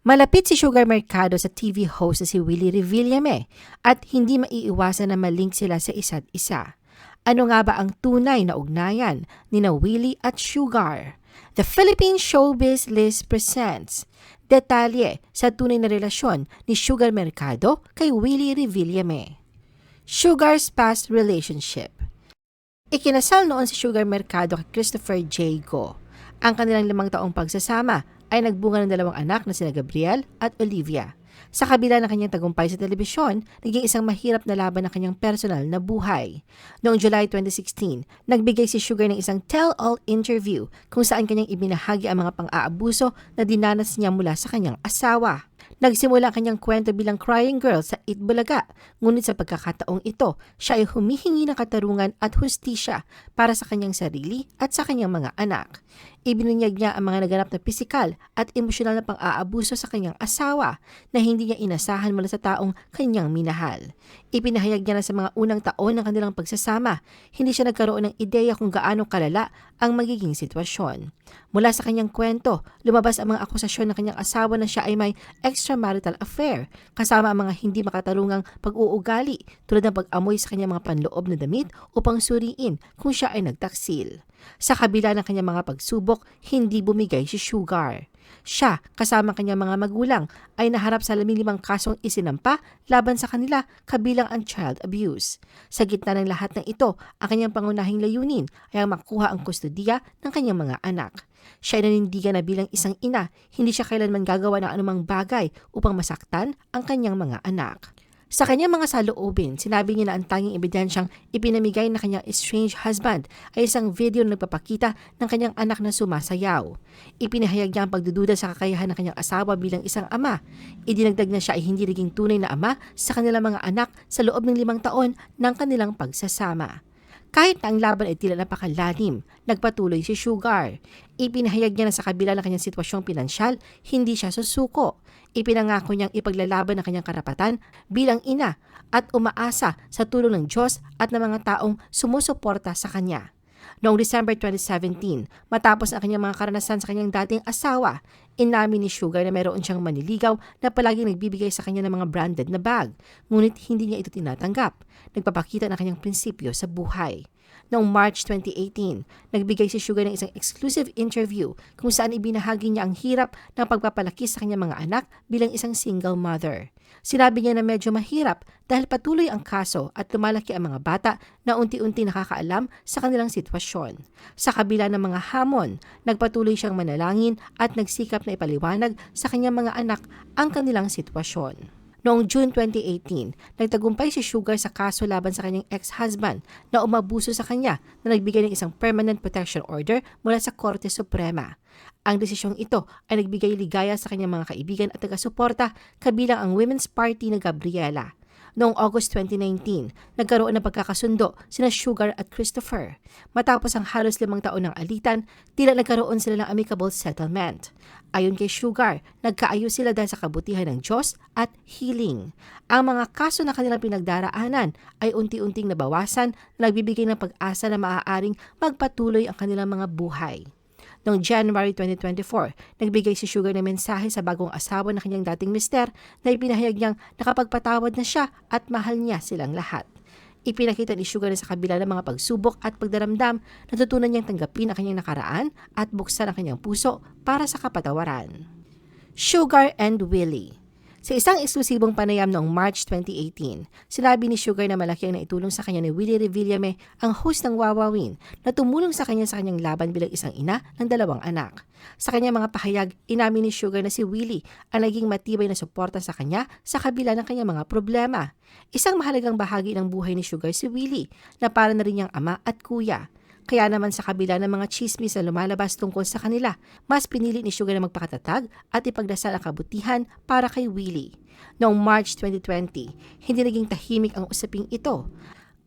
Malapit si Sugar Mercado sa TV host na si Willie Revillame at hindi maiiwasan na malink sila sa isa't isa. Ano nga ba ang tunay na ugnayan ni na Willie at Sugar? The Philippine Showbiz List presents detalye sa tunay na relasyon ni Sugar Mercado kay Willie Revillame. Sugar's past relationship Ikinasal noon si Sugar Mercado kay Christopher J. Go. Ang kanilang limang taong pagsasama ay nagbunga ng dalawang anak na sina Gabriel at Olivia. Sa kabila ng kanyang tagumpay sa telebisyon, naging isang mahirap na laban ng kanyang personal na buhay. Noong July 2016, nagbigay si Sugar ng isang tell-all interview kung saan kanyang ibinahagi ang mga pang-aabuso na dinanas niya mula sa kanyang asawa. Nagsimula ang kanyang kwento bilang crying girl sa Itbulaga, ngunit sa pagkakataong ito, siya ay humihingi ng katarungan at hustisya para sa kanyang sarili at sa kanyang mga anak. Ibinunyag niya ang mga naganap na pisikal at emosyonal na pang-aabuso sa kanyang asawa na hindi niya inasahan mula sa taong kanyang minahal. Ipinahayag niya na sa mga unang taon ng kanilang pagsasama, hindi siya nagkaroon ng ideya kung gaano kalala ang magiging sitwasyon. Mula sa kanyang kwento, lumabas ang mga akusasyon ng kanyang asawa na siya ay may extramarital affair, kasama ang mga hindi makatarungang pag-uugali tulad ng pag-amoy sa kanyang mga panloob na damit upang suriin kung siya ay nagtaksil. Sa kabila ng kanyang mga pagsubok, hindi bumigay si Sugar. Siya, kasama kanyang mga magulang, ay naharap sa limang kasong isinampa laban sa kanila kabilang ang child abuse. Sa gitna ng lahat ng ito, ang kanyang pangunahing layunin ay ang makuha ang kustodiya ng kanyang mga anak. Siya ay nanindigan na bilang isang ina, hindi siya kailanman gagawa ng anumang bagay upang masaktan ang kanyang mga anak. Sa kanyang mga saloobin, sinabi niya na ang tanging ebidensyang ipinamigay na kanyang estranged husband ay isang video na nagpapakita ng kanyang anak na sumasayaw. Ipinahayag niya ang pagdududa sa kakayahan ng kanyang asawa bilang isang ama. Idinagdag na siya ay hindi naging tunay na ama sa kanilang mga anak sa loob ng limang taon ng kanilang pagsasama. Kahit na ang laban ay tila napakalalim, nagpatuloy si Sugar. Ipinahayag niya na sa kabila ng kanyang sitwasyong pinansyal, hindi siya susuko. Ipinangako niyang ipaglalaban ng kanyang karapatan bilang ina at umaasa sa tulong ng Diyos at ng mga taong sumusuporta sa kanya. Noong December 2017, matapos ang kanyang mga karanasan sa kanyang dating asawa, inamin ni Sugar na mayroon siyang maniligaw na palaging nagbibigay sa kanya ng mga branded na bag, ngunit hindi niya ito tinatanggap. Nagpapakita ng kanyang prinsipyo sa buhay. Noong March 2018, nagbigay si Sugar ng isang exclusive interview kung saan ibinahagi niya ang hirap ng pagpapalaki sa kanyang mga anak bilang isang single mother. Sinabi niya na medyo mahirap dahil patuloy ang kaso at lumalaki ang mga bata na unti-unti nakakaalam sa kanilang sitwasyon. Sa kabila ng mga hamon, nagpatuloy siyang manalangin at nagsikap na ipaliwanag sa kanyang mga anak ang kanilang sitwasyon. Noong June 2018, nagtagumpay si Sugar sa kaso laban sa kanyang ex-husband na umabuso sa kanya na nagbigay ng isang permanent protection order mula sa Korte Suprema. Ang desisyong ito ay nagbigay ligaya sa kanyang mga kaibigan at taga-suporta kabilang ang Women's Party na Gabriela. Noong August 2019, nagkaroon ng pagkakasundo sina Sugar at Christopher. Matapos ang halos limang taon ng alitan, tila nagkaroon sila ng amicable settlement. Ayon kay Sugar, nagkaayos sila dahil sa kabutihan ng Diyos at healing. Ang mga kaso na kanilang pinagdaraanan ay unti-unting nabawasan na nagbibigay ng pag-asa na maaaring magpatuloy ang kanilang mga buhay. Noong January 2024, nagbigay si Sugar ng mensahe sa bagong asawa ng kanyang dating mister na ipinahayag niyang nakapagpatawad na siya at mahal niya silang lahat. Ipinakita ni Sugar na sa kabila ng mga pagsubok at pagdaramdam, natutunan niyang tanggapin ang kanyang nakaraan at buksan ang kanyang puso para sa kapatawaran. Sugar and Willie sa isang eksklusibong panayam noong March 2018, sinabi ni Sugar na malaki ang naitulong sa kanya ni Willie Revillame, ang host ng Wawawin, na tumulong sa kanya sa kanyang laban bilang isang ina ng dalawang anak. Sa kanyang mga pahayag, inamin ni Sugar na si Willie ang naging matibay na suporta sa kanya sa kabila ng kanyang mga problema. Isang mahalagang bahagi ng buhay ni Sugar si Willie, na para na rin niyang ama at kuya. Kaya naman sa kabila ng mga chismis na lumalabas tungkol sa kanila, mas pinili ni Sugar na magpakatatag at ipagdasal ang kabutihan para kay Willie. Noong March 2020, hindi naging tahimik ang usaping ito.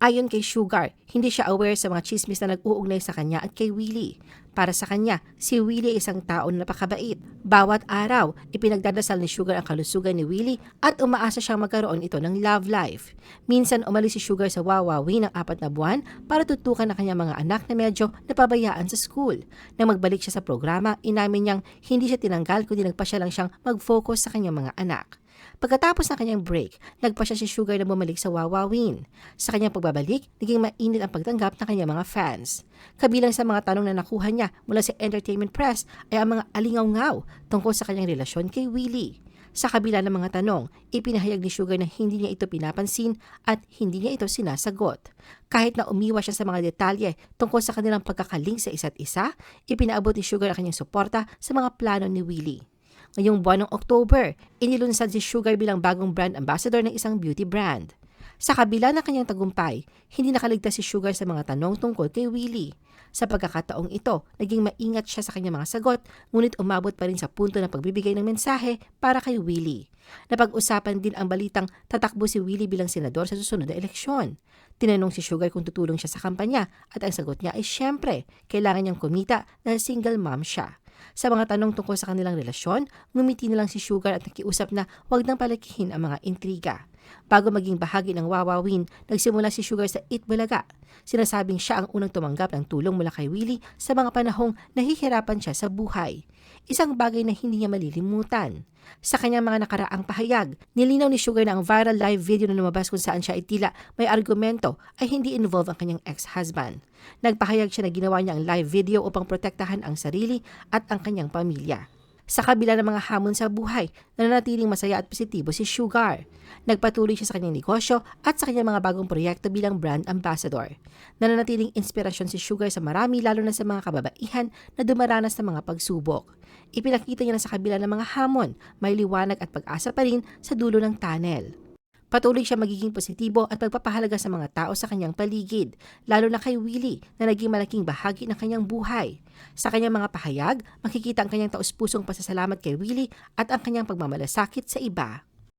Ayon kay Sugar, hindi siya aware sa mga chismis na nag-uugnay sa kanya at kay Willie. Para sa kanya, si Willie ay isang tao na napakabait. Bawat araw, ipinagdadasal ni Sugar ang kalusugan ni Willie at umaasa siyang magkaroon ito ng love life. Minsan umalis si Sugar sa Wawawi ng apat na buwan para tutukan ang kanyang mga anak na medyo napabayaan sa school. Nang magbalik siya sa programa, inamin niyang hindi siya tinanggal kundi nagpa siya lang siyang mag-focus sa kanyang mga anak. Pagkatapos ng kanyang break, nagpa siya si Sugar na bumalik sa Wawawin. Sa kanyang pagbabalik, naging mainit ang pagtanggap ng kanyang mga fans. Kabilang sa mga tanong na nakuha niya mula sa entertainment press ay ang mga alingaw-ngaw tungkol sa kanyang relasyon kay Willie. Sa kabila ng mga tanong, ipinahayag ni Sugar na hindi niya ito pinapansin at hindi niya ito sinasagot. Kahit na umiwas siya sa mga detalye tungkol sa kanilang pagkakaling sa isa't isa, ipinaabot ni Sugar ang kanyang suporta sa mga plano ni Willie. Ngayong buwan ng October, inilunsad si Sugar bilang bagong brand ambassador ng isang beauty brand. Sa kabila ng kanyang tagumpay, hindi nakaligtas si Sugar sa mga tanong tungkol kay Willie. Sa pagkakataong ito, naging maingat siya sa kanyang mga sagot, ngunit umabot pa rin sa punto ng pagbibigay ng mensahe para kay Willie. Napag-usapan din ang balitang tatakbo si Willie bilang senador sa susunod na eleksyon. Tinanong si Sugar kung tutulong siya sa kampanya at ang sagot niya ay syempre, kailangan niyang kumita dahil single mom siya. Sa mga tanong tungkol sa kanilang relasyon, ngumiti na lang si Sugar at nakiusap na huwag nang palakihin ang mga intriga. Bago maging bahagi ng Wawawin, nagsimula si Sugar sa Itbulaga. Sinasabing siya ang unang tumanggap ng tulong mula kay Willie sa mga panahong nahihirapan siya sa buhay. Isang bagay na hindi niya malilimutan. Sa kanyang mga nakaraang pahayag, nilinaw ni Sugar na ang viral live video na lumabas kung saan siya ay tila may argumento ay hindi involve ang kanyang ex-husband. Nagpahayag siya na ginawa niya ang live video upang protektahan ang sarili at ang kanyang pamilya. Sa kabila ng mga hamon sa buhay, nananatiling masaya at positibo si Sugar. Nagpatuloy siya sa kanyang negosyo at sa kanyang mga bagong proyekto bilang brand ambassador. Nananatiling inspirasyon si Sugar sa marami lalo na sa mga kababaihan na dumaranas ng mga pagsubok. Ipinakita niya na sa kabila ng mga hamon, may liwanag at pag-asa pa rin sa dulo ng tunnel. Patuloy siya magiging positibo at magpapahalaga sa mga tao sa kanyang paligid, lalo na kay Willie na naging malaking bahagi ng kanyang buhay. Sa kanyang mga pahayag, makikita ang kanyang taus-pusong pasasalamat kay Willie at ang kanyang pagmamalasakit sa iba.